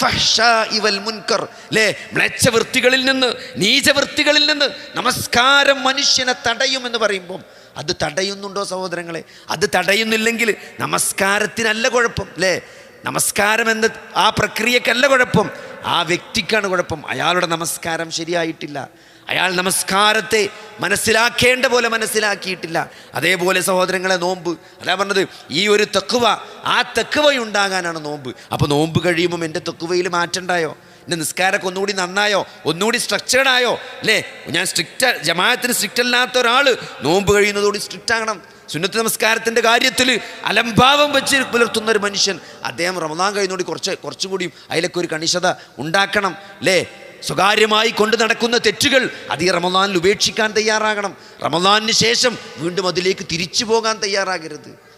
ഇവൽ വൽ മുൻകർ. ലേ മ്ലച്ച വൃത്തികളിൽ നിന്ന് നീചവൃത്തികളിൽ നിന്ന് നമസ്കാരം മനുഷ്യനെ തടയുമെന്ന് പറയുമ്പം അത് തടയുന്നുണ്ടോ സഹോദരങ്ങളെ? അത് തടയുന്നില്ലെങ്കിൽ നമസ്കാരത്തിനല്ല കുഴപ്പം അല്ലേ നമസ്കാരം എന്ന ആ പ്രക്രിയക്കല്ല കുഴപ്പം. ആ വ്യക്തിക്കാണ് കുഴപ്പം. അയാളുടെ നമസ്കാരം ശരിയായിട്ടില്ല. അയാൾ നമസ്കാരത്തെ മനസ്സിലാക്കേണ്ട പോലെ മനസ്സിലാക്കിയിട്ടില്ല. അതേപോലെ സഹോദരങ്ങളെ നോമ്പ്. അതാ പറഞ്ഞത് ഈ ഒരു തെക്കുവ ആ തെക്കുവയുണ്ടാകാനാണ് നോമ്പ്. അപ്പോൾ നോമ്പ് കഴിയുമ്പം എന്റെ തെക്കുവയിൽ മാറ്റണ്ടായോ? എന്റെ നിസ്കാരമൊക്കെ ഒന്നുകൂടി നന്നായോ? ഒന്നുകൂടി സ്ട്രക്ചേർഡായോ അല്ലേ? ഞാൻ സ്ട്രിക്റ്റ് ജമാഅത്തിന് സ്ട്രിക്റ്റ് അല്ലാത്ത ഒരാൾ നോമ്പ് കഴിയുന്നതോടി സ്ട്രിക്റ്റ് ആകണം. സുന്നത്ത് നമസ്കാരത്തിന്റെ കാര്യത്തിൽ അലംഭാവം വെച്ച് പുലർത്തുന്ന ഒരു മനുഷ്യൻ അദ്ദേഹം റമദാൻ കഴിഞ്ഞുകൂടി കുറച്ച് കുറച്ചും കൂടിയും അതിലൊക്കെ ഒരു കണിശത ഉണ്ടാക്കണം. അല്ലേ? സ്വകാര്യമായി കൊണ്ട് നടക്കുന്ന തെറ്റുകൾ അത് ഈ റമദാനിൽ ഉപേക്ഷിക്കാൻ തയ്യാറാകണം. റമദാനിന് ശേഷം വീണ്ടും അതിലേക്ക് തിരിച്ചു പോകാൻ തയ്യാറാകരുത്.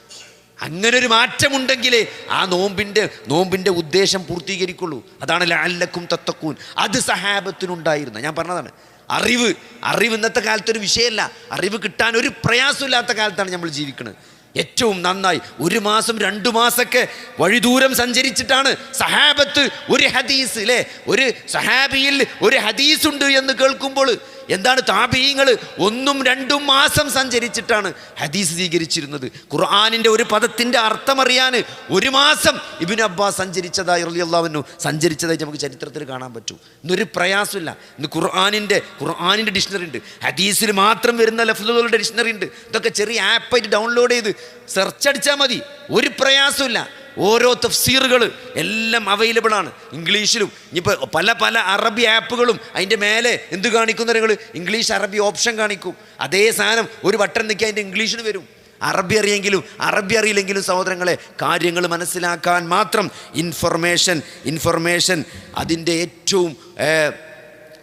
അങ്ങനെ ഒരു മാറ്റമുണ്ടെങ്കിലേ ആ നോമ്പിന്റെ നോമ്പിന്റെ ഉദ്ദേശം പൂർത്തീകരിക്കുള്ളൂ. അതാണ് ലാലക്കും തത്തക്കൂൻ അത് സഹാബത്തിനുണ്ടായിരുന്ന ഞാൻ പറഞ്ഞതാണ് അറിവ് അറിവ് ഇന്നത്തെ കാലത്തൊരു വിഷയമല്ല. അറിവ് കിട്ടാൻ ഒരു പ്രയാസമില്ലാത്ത കാലത്താണ് നമ്മൾ ജീവിക്കുന്നത് ഏറ്റവും നന്നായി ഒരു മാസം രണ്ടു മാസമൊക്കെ വഴിദൂരം സഞ്ചരിച്ചിട്ടാണ് സഹാബത്ത് ഒരു ഹദീസ് അല്ലേ ഒരു സഹാബിയിൽ ഒരു ഹദീസ് ഉണ്ട് എന്ന് കേൾക്കുമ്പോൾ എന്താണ് താപീയങ്ങൾ? ഒന്നും രണ്ടും മാസം സഞ്ചരിച്ചിട്ടാണ് ഹദീസ് സ്വീകരിച്ചിരുന്നത്. ഖുർആാനിന്റെ ഒരു പദത്തിന്റെ അർത്ഥമറിയാൻ ഒരു മാസം ഇബിൻ അബ്ബാസ് സഞ്ചരിച്ചതായി റലിയല്ലാവുന്നു സഞ്ചരിച്ചതായിട്ട് നമുക്ക് ചരിത്രത്തിൽ കാണാൻ പറ്റൂ. ഇന്നൊരു പ്രയാസമില്ല. ഇന്ന് ഖുർആാനിന്റെ ഖുർആാനിന്റെ ഡിക്ഷണറി ഉണ്ട്. ഹദീസിൽ മാത്രം വരുന്ന ലഫ്ലുകളുടെ ഡിക്ഷണറി ഉണ്ട്. ഇതൊക്കെ ചെറിയ ആപ്പായിട്ട് ഡൗൺലോഡ് ചെയ്ത് സെർച്ച് അടിച്ചാൽ മതി. ഒരു പ്രയാസമില്ല. ഓരോ തഫ്സീറുകൾ എല്ലാം അവൈലബിൾ ആണ്. ഇംഗ്ലീഷിലും. ഇനിയിപ്പോൾ പല പല അറബി ആപ്പുകളും അതിന്റെ മേലെ എന്ത് കാണിക്കുന്ന നിങ്ങൾ? ഇംഗ്ലീഷ് അറബി ഓപ്ഷൻ കാണിക്കും. അതേ സാധനം ഒരു ബട്ടൺ നിൽക്കുക അതിന്റെ ഇംഗ്ലീഷിന് വരും. അറബി അറിയെങ്കിലും അറബി അറിയില്ലെങ്കിലും സഹോദരങ്ങളെ കാര്യങ്ങൾ മനസ്സിലാക്കാൻ മാത്രം ഇൻഫർമേഷൻ ഇൻഫർമേഷൻ അതിന്റെ ഏറ്റവും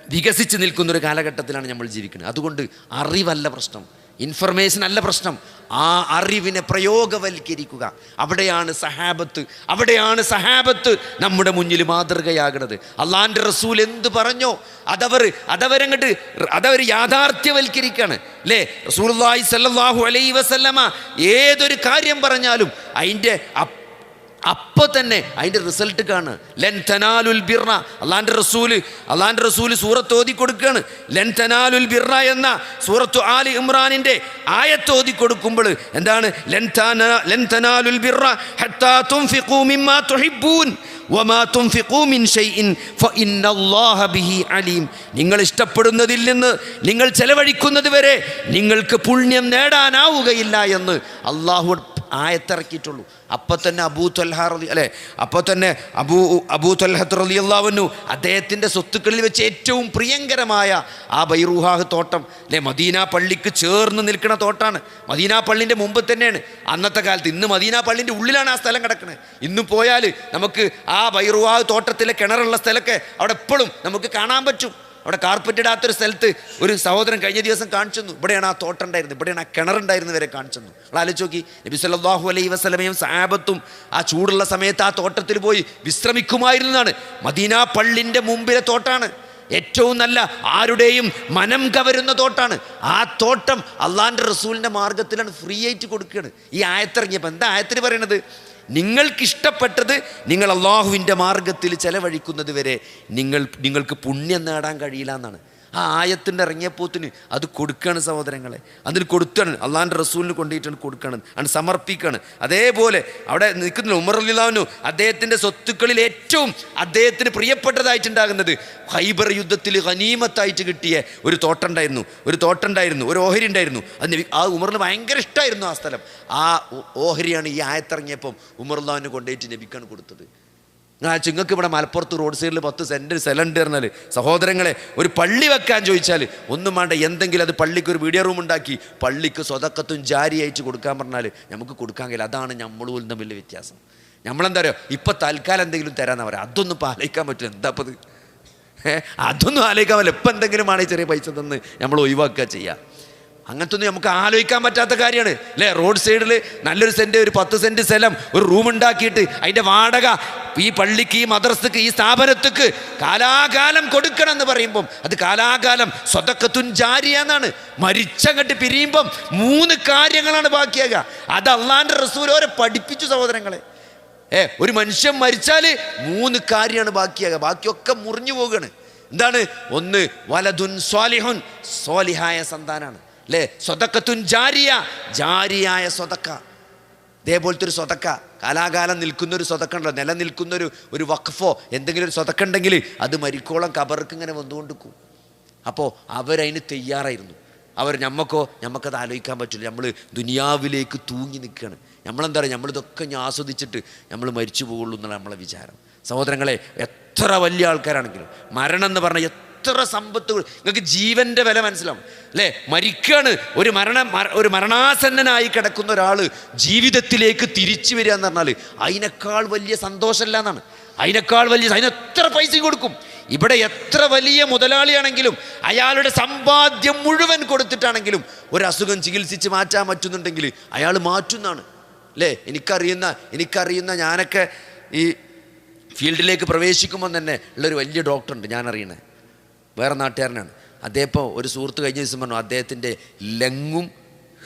വികസിച്ച് നിൽക്കുന്നൊരു കാലഘട്ടത്തിലാണ് നമ്മൾ ജീവിക്കുന്നത്. അതുകൊണ്ട് അറിവല്ല പ്രശ്നം. ഇൻഫർമേഷൻ അല്ല പ്രശ്നം. ആ അറിവിനെ പ്രയോഗവൽക്കരിക്കുക. അവിടെയാണ് സഹാബത്ത്. അവിടെയാണ് സഹാബത്ത് നമ്മുടെ മുന്നിൽ മാതൃകയാകുന്നത് അള്ളാന്റെ റസൂൽ എന്ത് പറഞ്ഞോ അതവർ അതവരങ്ങട്ട് അതവർ യാഥാർത്ഥ്യവൽക്കരിക്കുകയാണ് അല്ലേ? റസൂൽ സല്ലാഹു അലൈഹി വസല്ലമ ഏതൊരു കാര്യം പറഞ്ഞാലും അതിന്റെ അപ്പോൾ തന്നെ അതിന്റെ റിസൾട്ട് കാണ് ലെൻതനാലുൽ ബിർണ അള്ളാന്റെ റസൂൽ അള്ളാന്റെ റസൂൽ സൂറത്ത് ഓതി കൊടുക്കുകയാണ് ലെൻതനാലുൽ ബിർണ എന്ന സൂറത്തു ആലി ഇമ്രാനിന്റെ ആയത്ത് ഓതി കൊടുക്കുമ്പോൾ എന്താണ്? ലെൻതനാലുൽ തന ലെൻ തനാലുൽ ബിർറ ഹത്താ തുൻഫിഖൂ മിമ്മാ തുഹിബ്ബൂൻ നിങ്ങൾ ഇഷ്ടപ്പെടുന്നതിൽ നിന്ന് നിങ്ങൾ ചെലവഴിക്കുന്നത് വരെ നിങ്ങൾക്ക് പുണ്യം നേടാനാവുകയില്ല എന്ന് അള്ളാഹു ആയത്തിറക്കിയിട്ടുള്ളൂ. അപ്പം തന്നെ അബൂ തൊൽഹ റലി അല്ലേ? അപ്പോൾ തന്നെ അബൂ അബൂ തൊൽഹത്ത് റലി അള്ളാവുന്നു അദ്ദേഹത്തിന്റെ സ്വത്തുക്കളിൽ വെച്ച് ഏറ്റവും പ്രിയങ്കരമായ ആ ബൈറൂഹാഹ് തോട്ടം അല്ലേ? മദീന പള്ളിക്ക് ചേർന്ന് നിൽക്കുന്ന തോട്ടാണ്. മദീന പള്ളിന്റെ മുമ്പ് തന്നെയാണ്. അന്നത്തെ കാലത്ത് ഇന്ന് മദീന പള്ളിന്റെ ഉള്ളിലാണ് ആ സ്ഥലം കിടക്കുന്നത് ഇന്ന് പോയാൽ നമുക്ക് ആ ബൈറുവാഹ് തോട്ടത്തിലെ കിണറുള്ള സ്ഥലമൊക്കെ അവിടെ എപ്പോഴും നമുക്ക് കാണാൻ പറ്റും. അവിടെ കാർപ്പറ്റ് ഇടാത്തൊരു സ്ഥലത്ത് ഒരു സഹോദരൻ കഴിഞ്ഞ ദിവസം കാണിച്ചു ഇവിടെയാണ് ആ തോട്ടം ഉണ്ടായിരുന്നത്. ഇവിടെയാണ് ആ കിണറുണ്ടായിരുന്നു വരെ കാണിച്ചു നിങ്ങൾ ആലോചിച്ച് നോക്കി. നബി സല്ലാഹു അലൈ വസ്ലമയും സാബത്തും ആ ചൂടുള്ള സമയത്ത് ആ തോട്ടത്തിൽ പോയി വിശ്രമിക്കുമായിരുന്നതാണ്. മദീന പള്ളിന്റെ മുമ്പിലെ തോട്ടാണ്. ഏറ്റവും നല്ല ആരുടെയും മനം കവരുന്ന തോട്ടാണ്. ആ തോട്ടം അള്ളാന്റെ റസൂലിന്റെ മാർഗത്തിലാണ് ഫ്രീ ആയിട്ട് കൊടുക്കുകയാണ്. ഈ ആയത്തിറങ്ങിയപ്പോൾ എന്താ ആയത്തിന് പറയണത്? നിങ്ങൾക്കിഷ്ടപ്പെട്ടത് നിങ്ങൾ അള്ളാഹുവിന്റെ മാർഗത്തിൽ ചെലവഴിക്കുന്നത് വരെ നിങ്ങൾ നിങ്ങൾക്ക് പുണ്യം നേടാൻ കഴിയില്ല എന്നാണ്. ആ ആയത്തിന്റെ ഇറങ്ങിയപ്പോത്തിന് അത് കൊടുക്കുകയാണ് സഹോദരങ്ങളെ. അതിന് കൊടുത്താണ്. അള്ളാഹാന്റെ റസൂലിന് കൊണ്ടുപോയിട്ടാണ് കൊടുക്കുകയാണ് ആണ് സമർപ്പിക്കുകയാണ് അതേപോലെ അവിടെ നിൽക്കുന്ന ഉമർ അലിലാവിനു അദ്ദേഹത്തിന്റെ സ്വത്തുക്കളിൽ ഏറ്റവും അദ്ദേഹത്തിന് പ്രിയപ്പെട്ടതായിട്ടുണ്ടാകുന്നത് ഹൈബർ യുദ്ധത്തിൽ ഹനീമത്തായിട്ട് കിട്ടിയ ഒരു തോട്ടുണ്ടായിരുന്നു. ഒരു തോട്ടുണ്ടായിരുന്നു. ഒരു ഓഹരി ഉണ്ടായിരുന്നു. അതിന് ആ ഉമറിന് ഭയങ്കര ഇഷ്ടമായിരുന്നു ആ സ്ഥലം. ആ ഓഹരിയാണ് ഈ ആയത്തിറങ്ങിയപ്പം ഉമർലാവിന് കൊണ്ടുപോയിട്ട് നബിക്കാണ് കൊടുത്തത്. ആ ചിങ്ങക്ക് ഇവിടെ മലപ്പുറത്ത് റോഡ് സൈഡിൽ പത്ത് സെന്റ് പറഞ്ഞാൽ സഹോദരങ്ങളെ ഒരു പള്ളി വെക്കാൻ ചോദിച്ചാൽ ഒന്നും വേണ്ട എന്തെങ്കിലും അത് പള്ളിക്ക് ഒരു വീഡിയോ റൂം ഉണ്ടാക്കി പള്ളിക്ക് സ്വതക്കത്തും ജാരി അയച്ച് കൊടുക്കാൻ പറഞ്ഞാൽ നമുക്ക് കൊടുക്കാൻ കഴിയില്ല. അതാണ് നമ്മളും തമ്മിൽ വ്യത്യാസം. നമ്മളെന്താ പറയുക ഇപ്പം തൽക്കാലം എന്തെങ്കിലും തരാമെന്നാ പറയാം. അതൊന്നും പാലിക്കാൻ ആലോചിക്കാൻ പറ്റില്ല. എന്താ അപ്പോൾ അതൊന്നും ആലോചിക്കാൻ പറ്റില്ല. ഇപ്പം എന്തെങ്കിലും ആണെങ്കിൽ ചെറിയ പൈസ തന്ന് നമ്മൾ ഒഴിവാക്കുക ചെയ്യുക അങ്ങനത്തെ ഒന്നും നമുക്ക് ആലോചിക്കാൻ പറ്റാത്ത കാര്യമാണ്. അല്ലേ? റോഡ് സൈഡിൽ നല്ലൊരു സെന്റ് ഒരു പത്ത് സെന്റ് സ്ഥലം ഒരു റൂം ഉണ്ടാക്കിയിട്ട് അതിന്റെ വാടക ഈ പള്ളിക്ക് ഈ മദ്രസക്ക് ഈ സ്ഥാപനത്തിക്ക് കാലാകാലം കൊടുക്കണം എന്ന് പറയുമ്പം അത് കാലാകാലം സ്വതക്കത്തുൻ ജാരിയെന്നാണ് മരിച്ചങ്ങട്ട് പിരിയുമ്പം മൂന്ന് കാര്യങ്ങളാണ് ബാക്കിയാകുക. അത് അള്ളാന്റെ റസൂലോരെ പഠിപ്പിച്ചു സഹോദരങ്ങളെ. ഏ ഒരു മനുഷ്യൻ മരിച്ചാൽ മൂന്ന് കാര്യമാണ് ബാക്കിയാകുക. ബാക്കിയൊക്കെ മുറിഞ്ഞു പോവുകയാണ്. എന്താണ്? ഒന്ന് വലതുൻ സ്വാലിഹുൻ സ്വാലിഹായ സന്താനാണ്. അല്ലേ സ്വതക്കത്തുൻ ജാരിയ. ജാരിയായ സ്വതക്ക. ഇതേപോലത്തെ ഒരു സ്വതക്ക. കാലാകാലം നിൽക്കുന്ന ഒരു സ്വതക്ക നിലനിൽക്കുന്ന ഒരു ഒരു വഖഫോ എന്തെങ്കിലും ഒരു സ്വതക്കുണ്ടെങ്കിൽ അത് മരിക്കോളം കബർക്ക് ഇങ്ങനെ വന്നുകൊണ്ടിരിക്കും അപ്പോൾ അവരതിന് തയ്യാറായിരുന്നു. അവർ ഞമ്മക്കോ ഞമ്മക്കത് ആലോചിക്കാൻ പറ്റില്ല. നമ്മൾ ദുനിയാവിലേക്ക് തൂങ്ങി നിൽക്കുകയാണ്. നമ്മളെന്താ പറയുക? നമ്മളിതൊക്കെ ഞാൻ ആസ്വദിച്ചിട്ട് നമ്മൾ മരിച്ചു പോകുള്ളൂ എന്നുള്ള നമ്മളെ വിചാരം. സഹോദരങ്ങളെ എത്ര വലിയ ആൾക്കാരാണെങ്കിലും മരണം എന്ന് പറഞ്ഞാൽ എത്ര സമ്പത്ത് നിങ്ങൾക്ക് ജീവന്റെ വില മനസ്സിലാവും. അല്ലേ? മരിക്കാണ്. ഒരു മരണ മര- ഒരു മരണാസന്നനായി കിടക്കുന്ന ഒരാൾ ജീവിതത്തിലേക്ക് തിരിച്ചു വരിക എന്ന് പറഞ്ഞാൽ അതിനേക്കാൾ വലിയ സന്തോഷമല്ല എന്നാണ്. അതിനേക്കാൾ വലിയ അതിന് എത്ര പൈസ കൊടുക്കും. ഇവിടെ എത്ര വലിയ മുതലാളിയാണെങ്കിലും അയാളുടെ സമ്പാദ്യം മുഴുവൻ കൊടുത്തിട്ടാണെങ്കിലും ഒരു അസുഖം ചികിത്സിച്ച് മാറ്റാൻ പറ്റുന്നുണ്ടെങ്കിൽ അയാൾ മാറ്റുന്നതാണ് അല്ലേ? എനിക്കറിയുന്ന എനിക്കറിയുന്ന ഞാനൊക്കെ ഈ ഫീൽഡിലേക്ക് പ്രവേശിക്കുമ്പോൾ തന്നെ ഉള്ളൊരു വലിയ ഡോക്ടറുണ്ട് ഞാൻ അറിയണേ വേറെ നാട്ടുകാരനാണ്. അദ്ദേഹം ഇപ്പോൾ ഒരു സുഹൃത്ത് കഴിഞ്ഞ ദിവസം പറഞ്ഞു അദ്ദേഹത്തിന്റെ ലങ്ങും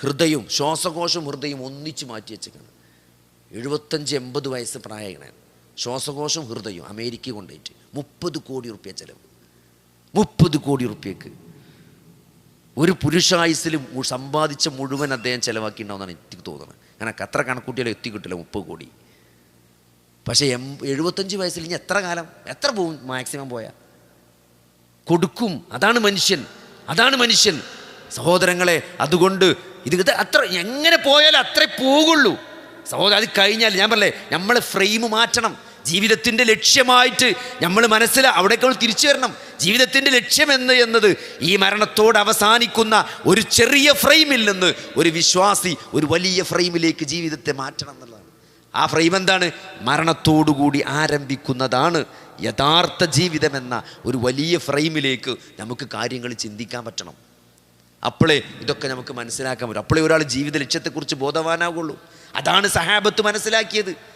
ഹൃദയവും ശ്വാസകോശവും ഹൃദയവും ഒന്നിച്ച് മാറ്റി വെച്ചേക്കാണ്. എഴുപത്തഞ്ച് എൺപത് വയസ്സ് പ്രായകനാണ് ശ്വാസകോശം ഹൃദയവും അമേരിക്ക കൊണ്ടുപോയിട്ട് മുപ്പത് കോടി റുപ്യ ചിലവ്. മുപ്പത് കോടി റുപ്യക്ക്. ഒരു പുരുഷായുസിൽ സമ്പാദിച്ച മുഴുവൻ അദ്ദേഹം ചിലവാക്കിയിട്ടുണ്ടാവുന്നതാണ് എനിക്ക് തോന്നുന്നത്. കാരണം അത്ര കണക്കൂട്ടിയാലും എത്തിക്കിട്ടില്ല മുപ്പത് കോടി. പക്ഷേ എം എഴുപത്തഞ്ച് വയസ്സിൽ ഇനി എത്ര കാലം? എത്ര പോവും മാക്സിമം പോയാൽ കൊടുക്കും. അതാണ് മനുഷ്യൻ. അതാണ് മനുഷ്യൻ. സഹോദരങ്ങളെ അതുകൊണ്ട് ഇത് അത്ര എങ്ങനെ പോയാലും അത്രേ പോകുള്ളൂ സഹോദരൻ അത് കഴിഞ്ഞാൽ ഞാൻ പറഞ്ഞേ നമ്മൾ ഫ്രെയിം മാറ്റണം. ജീവിതത്തിന്റെ ലക്ഷ്യമായിട്ട് നമ്മൾ മനസ്സിൽ അവിടേക്ക് തിരിച്ചു വരണം. ജീവിതത്തിന്റെ ലക്ഷ്യം എന്ന് എന്നത്? ഈ മരണത്തോട് അവസാനിക്കുന്ന ഒരു ചെറിയ ഫ്രെയിമിൽ നിന്ന് ഒരു വിശ്വാസി ഒരു വലിയ ഫ്രെയിമിലേക്ക് ജീവിതത്തെ മാറ്റണം എന്നുള്ളതാണ്. ആ ഫ്രെയിം എന്താണ്? മരണത്തോടുകൂടി ആരംഭിക്കുന്നതാണ്. യഥാർത്ഥ ജീവിതമെന്ന ഒരു വലിയ ഫ്രെയിമിലേക്ക് നമുക്ക് കാര്യങ്ങൾ ചിന്തിക്കാൻ പറ്റണം. അപ്പോളേ ഇതൊക്കെ നമുക്ക് മനസ്സിലാക്കാൻ പറ്റും. അപ്പോളേ ഒരാൾ ജീവിത ലക്ഷ്യത്തെക്കുറിച്ച് ബോധവാനാവുള്ളൂ അതാണ് സഹാബത്ത് മനസ്സിലാക്കിയത്.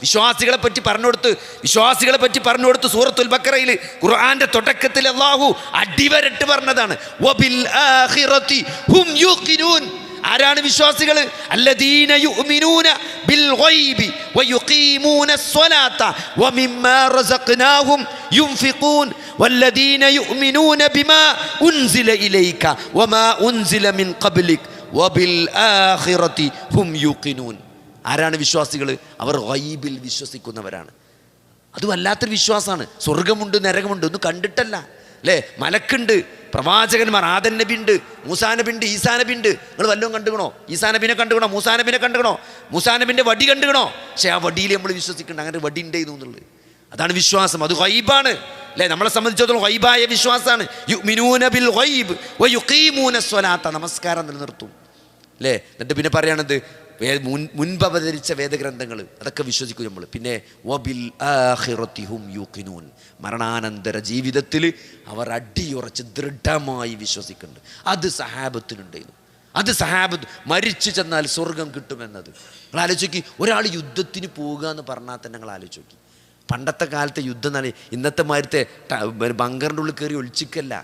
വിശ്വാസികളെ പറ്റി പറഞ്ഞുകൊടുത്ത് വിശ്വാസികളെ പറ്റി പറഞ്ഞുകൊടുത്ത് സൂറത്തുൽ ബക്കറയിൽ ഖുർആന്റെ തുടക്കത്തിൽ അള്ളാഹു അടിവരട്ട് പറഞ്ഞതാണ്. ആരാണ് വിശ്വാസികൾ ആരാണ് വിശ്വാസികൾ അവർ വൈബിൽ വിശ്വസിക്കുന്നവരാണ്. അതും അല്ലാത്തൊരു വിശ്വാസമാണ്. സ്വർഗമുണ്ട് നരകമുണ്ട് ഒന്നും കണ്ടിട്ടല്ല. അല്ലേ? മലക്കുണ്ട്. പ്രവാചകന്മാർ ആദൻ നബി മൂസാനബിണ്ട് ഈസാനബിണ്ട് നിങ്ങൾ വല്ലതും കണ്ടുകണോ ഈസാനബിനെ കണ്ടുകണോ മൂസാനബിനെ കണ്ടുകണോ മൂസാനബിന്റെ വടി കണ്ടുകണോ പക്ഷേ ആ വടിയിൽ നമ്മൾ വിശ്വസിക്കേണ്ട അങ്ങനെ വടി ഉണ്ടായിരുന്നു എന്നുള്ളത് അതാണ് വിശ്വാസം അത് ഹൈബാണ് അല്ലേ? നമ്മളെ സംബന്ധിച്ചിടത്തോളം ഹൈബായ വിശ്വാസമാണ്. യുഅ്മിനൂന ബിൽ ഗൈബ് വയുഖീമൂന സ്വലാത്ത നമസ്കാരം നിലനിർത്തും. അല്ലേ? എന്നിട്ട് പിന്നെ പറയണത് മുൻ മുൻപ് അവതരിച്ച വേദഗ്രന്ഥങ്ങൾ അതൊക്കെ വിശ്വസിക്കും നമ്മൾ പിന്നെ വബിൽ ഹും മരണാനന്തര ജീവിതത്തിൽ അവർ അടിയുറച്ച് ദൃഢമായി വിശ്വസിക്കുന്നുണ്ട്. അത് സഹാബത്തിനുണ്ടായിരുന്നു അത് സഹാബത്ത് മരിച്ചു ചെന്നാൽ സ്വർഗം കിട്ടുമെന്നത്. നിങ്ങൾ ആലോചിക്കി ഒരാൾ യുദ്ധത്തിന് പോവുക എന്ന് പറഞ്ഞാൽ തന്നെ നിങ്ങൾ ആലോചിച്ച് നോക്കി പണ്ടത്തെ കാലത്തെ യുദ്ധം എന്നാണ് ഇന്നത്തെ മാരത്തെ ബങ്കറിന്റെ ഉള്ളിൽ കയറി ഒളിച്ചിക്കല്ല.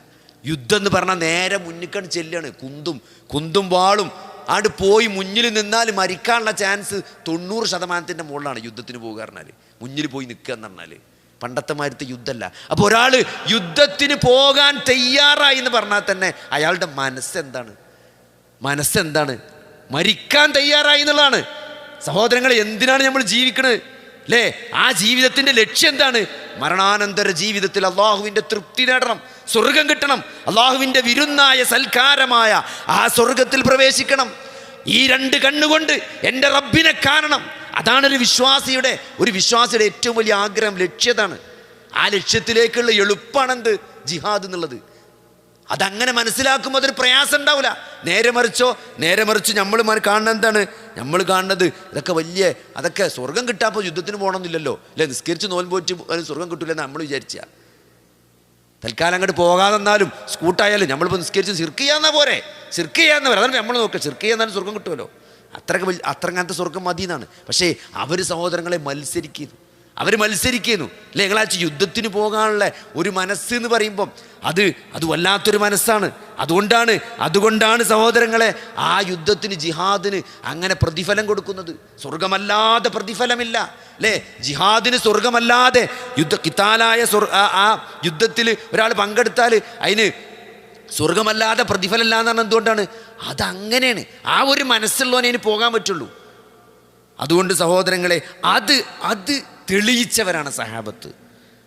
യുദ്ധം എന്ന് പറഞ്ഞാൽ നേരെ മുന്നിക്കണ്ട് ചെല്ലാണ്. കുന്തും കുന്തും വാളും ആണ്ട് പോയി മുന്നിൽ നിന്നാൽ മരിക്കാനുള്ള ചാൻസ് തൊണ്ണൂറ് ശതമാനത്തിന്റെ മുകളിലാണ് യുദ്ധത്തിന് പോകുക പറഞ്ഞാൽ മുന്നിൽ പോയി നിൽക്കുക എന്ന് പറഞ്ഞാൽ പണ്ടത്തെ മാരത്തെ യുദ്ധമല്ല. അപ്പോൾ ഒരാൾ യുദ്ധത്തിന് പോകാൻ തയ്യാറായി എന്ന് പറഞ്ഞാൽ തന്നെ അയാളുടെ മനസ്സെന്താണ്? മനസ്സെന്താണ്? മരിക്കാൻ തയ്യാറായി എന്നുള്ളതാണ്. സഹോദരങ്ങൾ എന്തിനാണ് നമ്മൾ ജീവിക്കുന്നത് അല്ലേ ആ ജീവിതത്തിന്റെ ലക്ഷ്യം എന്താണ്? മരണാനന്തര ജീവിതത്തിൽ അള്ളാഹുവിന്റെ തൃപ്തി നേടണം സ്വർഗം കിട്ടണം. അള്ളാഹുവിന്റെ വിരുന്നായ സൽക്കാരമായ ആ സ്വർഗത്തിൽ പ്രവേശിക്കണം. ഈ രണ്ട് കണ്ണുകൊണ്ട് എന്റെ റബ്ബിനെ കാണണം. അതാണ് ഒരു വിശ്വാസിയുടെ ഒരു വിശ്വാസിയുടെ ഏറ്റവും വലിയ ആഗ്രഹം ലക്ഷ്യതാണ് ആ ലക്ഷ്യത്തിലേക്കുള്ള എളുപ്പമാണെന്ത് ജിഹാദ് എന്നുള്ളത്. അതങ്ങനെ മനസ്സിലാക്കുമ്പോൾ അതൊരു പ്രയാസം ഉണ്ടാവില്ല നേരെ മറിച്ചോ നേരെ മറിച്ച് നമ്മൾ കാണുന്നത് എന്താണ്? നമ്മൾ കാണുന്നത് ഇതൊക്കെ വലിയ അതൊക്കെ സ്വർഗം കിട്ടാപ്പോൾ യുദ്ധത്തിന് പോകണമെന്നില്ലല്ലോ അല്ലെ? നിസ്കരിച്ച് നോൽ പോയിട്ട് അതിന് സ്വർഗം കിട്ടില്ലെന്ന് നമ്മൾ വിചാരിച്ച. തൽക്കാലം അങ്ങോട്ട് പോകാതെ എന്നാലും സ്കൂട്ടായാലും നമ്മളിപ്പോൾ നിസ്കരിച്ച് സിർക്ക് ചെയ്യാന്നാ പോരെ? സിർക്ക് ചെയ്യാന്ന് പറയാം. അതാണ് നമ്മൾ നോക്കുക. സിർക്ക് ചെയ്യാന്നാലും സ്വർഗം കിട്ടുമല്ലോ. അത്രയ്ക്ക് വലിയ അത്രങ്ങനത്തെ സ്വർഗം മതി എന്നാണ് പക്ഷേ അവർ സഹോദരങ്ങളെ മത്സരിക്കുന്നു അവർ മത്സരിക്കുന്നു. അല്ലെ ഞങ്ങളാഴ്ച യുദ്ധത്തിന് പോകാനുള്ള ഒരു മനസ്സ് എന്ന് പറയുമ്പം അത് അത് വല്ലാത്തൊരു മനസ്സാണ്. അതുകൊണ്ടാണ് അതുകൊണ്ടാണ് സഹോദരങ്ങളെ ആ യുദ്ധത്തിന് ജിഹാദിന് അങ്ങനെ പ്രതിഫലം കൊടുക്കുന്നത്. സ്വർഗമല്ലാതെ പ്രതിഫലമില്ല. അല്ലേ ജിഹാദിന് സ്വർഗമല്ലാതെ യുദ്ധ കിത്താലായ സ്വർ ആ- യുദ്ധത്തിൽ ഒരാൾ പങ്കെടുത്താൽ അതിന് സ്വർഗമല്ലാതെ പ്രതിഫലമില്ല എന്ന് എന്തുകൊണ്ടാണ്? അതങ്ങനെയാണ്. ആ ഒരു മനസ്സുള്ളവനെ ഇനി പോകാൻ പറ്റുള്ളൂ. അതുകൊണ്ട് സഹോദരങ്ങളെ അത് അത് തെളിയിച്ചവരാണ് സഹാബത്ത്.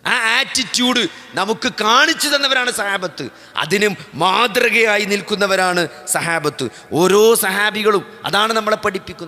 ആ ആറ്റിറ്റ്യൂഡ് നമുക്ക് കാണിച്ചു തന്നവരാണ് സഹാബത്ത്. അതിനും മാതൃകയായി നിൽക്കുന്നവരാണ് സഹാബത്ത്. ഓരോ സഹാബികളും അതാണ് നമ്മളെ പഠിപ്പിക്കുന്നത്.